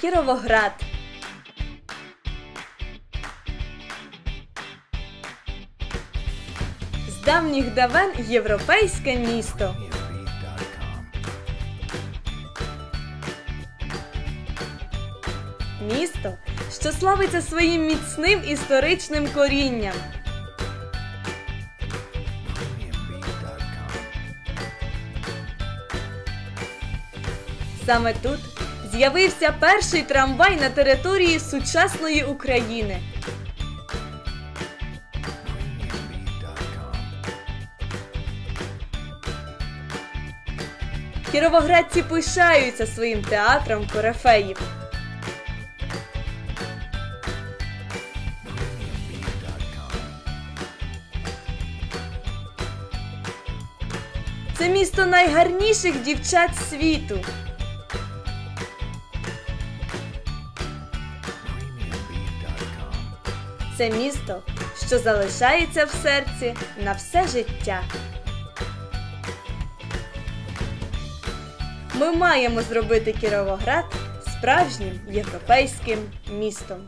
Кіровоград. З давніх давен європейське місто. Місто, що славиться своїм міцним історичним корінням. Саме тут з'явився перший трамвай на території сучасної України. Кіровоградці пишаються своїм театром корифеїв. Це місто найгарніших дівчат світу. Це місто, що залишається в серці на все життя. Ми маємо зробити Кіровоград справжнім європейським містом.